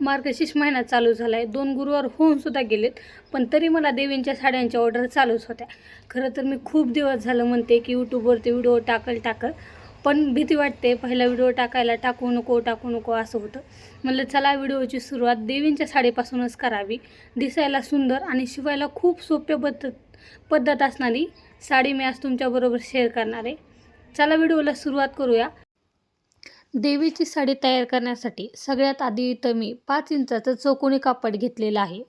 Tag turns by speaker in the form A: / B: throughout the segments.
A: मार्गशीर्ष महिना चालू झाला आहे दोन गुरुवार होऊन सुद्धा गेलेत पण तरी मला देवींच्या साड्यांच्या ऑर्डर चालूच होत्या. खरं तर मी खूप दिवस झालं म्हणते की यूट्यूबवरती व्हिडिओ टाकल टाकल पण भीती वाटते पहिला व्हिडिओ टाकायला टाकू नको टाकू नको असं होतं. म्हणलं चला व्हिडिओची सुरुवात देवींच्या साडीपासूनच करावी. दिसायला सुंदर आणि शिवायला खूप सोप्या पद्धत पद्धत असणारी साडी मी आज तुमच्याबरोबर शेअर करणार आहे. चला व्हिडिओला सुरुवात करूया. देवीची साडी तयार करण्यासाठी सगळ्यात आधी इथं मी पाच इंचाचं चौकोनी कापड घेतलेलं आहे.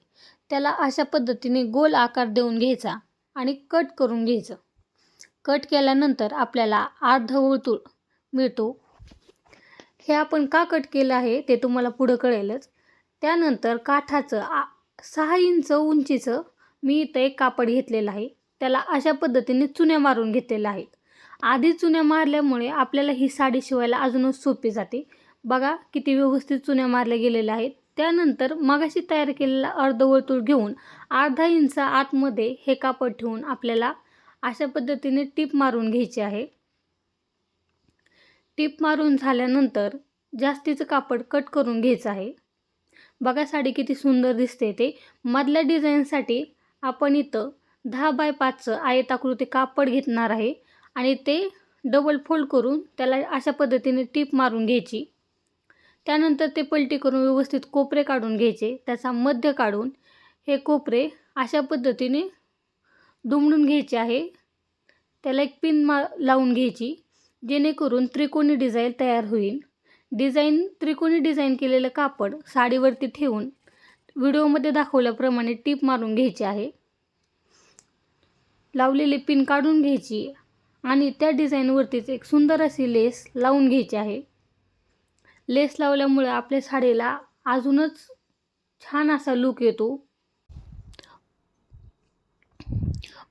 A: त्याला अशा पद्धतीने गोल आकार देऊन घ्यायचा आणि कट करून घ्यायचं. कट केल्यानंतर आपल्याला अर्ध वर्तुळ मिळतो. हे आपण का कट केलं आहे ते तुम्हाला पुढं कळेलच. त्यानंतर काठाचं आ सहा इंच उंचीचं मी इथं एक कापड घेतलेलं आहे. त्याला अशा पद्धतीने चुन्या मारून घेतलेल्या आहेत आधी चुन्या मारल्यामुळे आपल्याला ही साडी शिवायला अजूनच सोपी जाते. बघा किती व्यवस्थित चुन्या मारल्या गेलेल्या आहेत. त्यानंतर मगाशी तयार केलेला अर्धवर्तुळ घेऊन अर्धा इंच आतमध्ये हे कापड ठेवून आपल्याला अशा पद्धतीने टीप मारून घ्यायची आहे. टीप मारून झाल्यानंतर जास्तीचं कापड कट करून घ्यायचं आहे. बघा साडी किती सुंदर दिसते ते. मधल्या डिझाईनसाठी आपण इथं दहा बाय पाचचं आयताकृती कापड घेतणार आहे. आणि ते डबल फोल्ड करून त्याला अशा पद्धतीने टीप मारून घ्यायची. त्यानंतर ते पलटी करून व्यवस्थित कोपरे काढून घ्यायचे. त्याचा मध्य काढून हे कोपरे अशा पद्धतीने दुमडून घ्यायचे आहे. त्याला एक पिन मा लावून घ्यायची जेणेकरून त्रिकोणी डिझाईन तयार होईल. डिझाईन त्रिकोणी डिझाईन केलेलं कापड साडीवरती ठेवून व्हिडिओमध्ये दाखवल्याप्रमाणे टीप मारून घ्यायची आहे. लावलेली पिन काढून घ्यायची. आणि त्या डिझाईनवरतीच एक सुंदर अशी लेस लावून घ्यायची आहे. लेस लावल्यामुळे आपल्या साडीला अजूनच छान असा लुक येतो.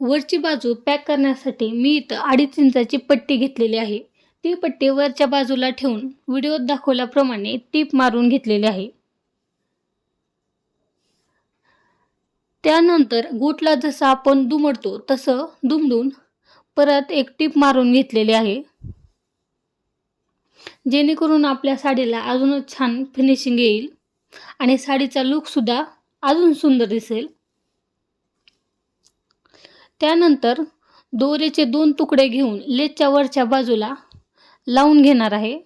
A: वरची बाजू पॅक करण्यासाठी मी इथं अडीच इंचाची पट्टी घेतलेली आहे. ती पट्टी वरच्या बाजूला ठेवून व्हिडिओत दाखवल्याप्रमाणे टीप मारून घेतलेली आहे. त्यानंतर गोटला जसं आपण दुमडतो तसं दुमडून परत एक टीप मारून घेतलेली आहे. जेणेकरून आपल्या साडीला अजूनच छान फिनिशिंग येईल आणि साडीचा लुकसुद्धा अजून सुंदर दिसेल. त्यानंतर दोरेचे दोन तुकडे घेऊन लेसच्या वरच्या बाजूला लावून घेणार आहे.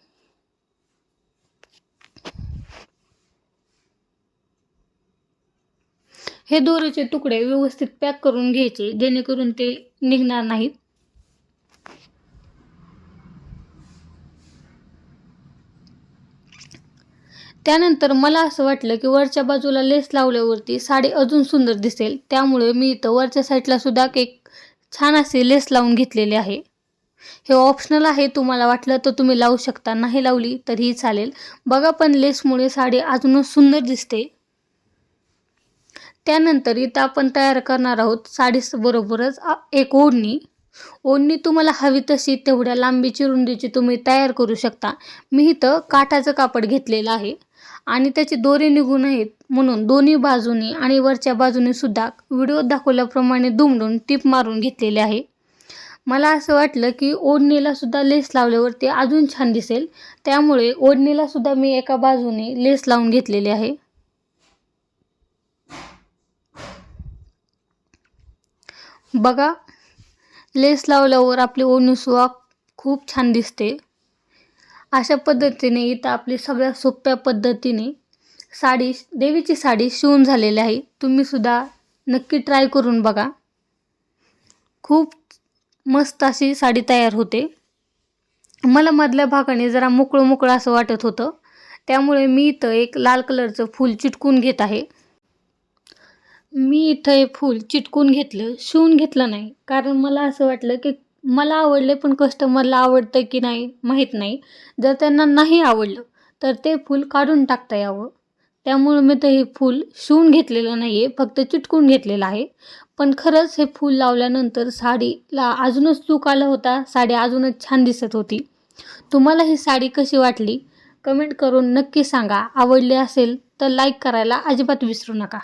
A: हे दोरेचे तुकडे व्यवस्थित पॅक करून घ्यायचे जेणेकरून ते निघणार नाहीत. त्यानंतर मला असं वाटलं की वरच्या बाजूला लेस लावल्यावरती साडी अजून सुंदर दिसेल. त्यामुळे मी इथं वरच्या साईडला सुद्धा एक छान असे लेस लावून घेतलेले आहे. हे ऑप्शनल आहे तुम्हाला वाटलं तर तुम्ही लावू शकता. नाही लावली तरीही चालेल. बघा पण लेसमुळे साडी अजूनच सुंदर दिसते. त्यानंतर इथं आपण तयार करणार आहोत साडीबरोबरच एक ओढणी. ओढणी तुम्हाला हवी तशी तेवढ्या लांबीची रुंदीची तुम्ही तयार करू शकता. मी इथं काठाचं कापड घेतलेलं आहे. आणि त्याची दोरे निघू नयेत म्हणून दोन्ही बाजूनी आणि वरच्या बाजूने सुद्धा व्हिडिओ दाखवल्याप्रमाणे दुमडून टीप मारून घेतलेले आहे. मला असं वाटलं की ओढणीला सुद्धा लेस लावल्यावरती अजून छान दिसेल. त्यामुळे ओढणीला सुद्धा मी एका बाजूने लेस लावून घेतलेली आहे. बघा लेस लावल्यावर आपली ओढणी सुवा खूप छान दिसते. अशा पद्धतीने इथं आपली सगळ्या सोप्या पद्धतीने साडी देवीची साडी शिवून झालेली आहे. तुम्हीसुद्धा नक्की ट्राय करून बघा. खूप मस्त अशी साडी तयार होते. मला मधल्या भागाने जरा मोकळं मोकळं असं वाटत होतं. त्यामुळे मी इथं एक लाल कलरचं फूल चिटकून घेत आहे. मी इथं हे फूल चिटकून घेतलं शिवून घेतलं नाही. कारण मला असं वाटलं की मला आवडले पण कस्टमरला आवडतं की नाही माहीत नाही. जर त्यांना नाही आवडलं तर ते फूल काढून टाकता यावं. त्यामुळं मी तर हे फूल शिवून घेतलेलं नाही आहे फक्त चिटकून घेतलेलं आहे. पण खरंच हे फूल लावल्यानंतर साडीला अजूनच लूक आला होता साडी अजूनच छान दिसत होती. तुम्हाला ही साडी कशी वाटली? कमेंट करून नक्की सांगा. आवडली असेल तर लाईक करायला अजिबात विसरू नका.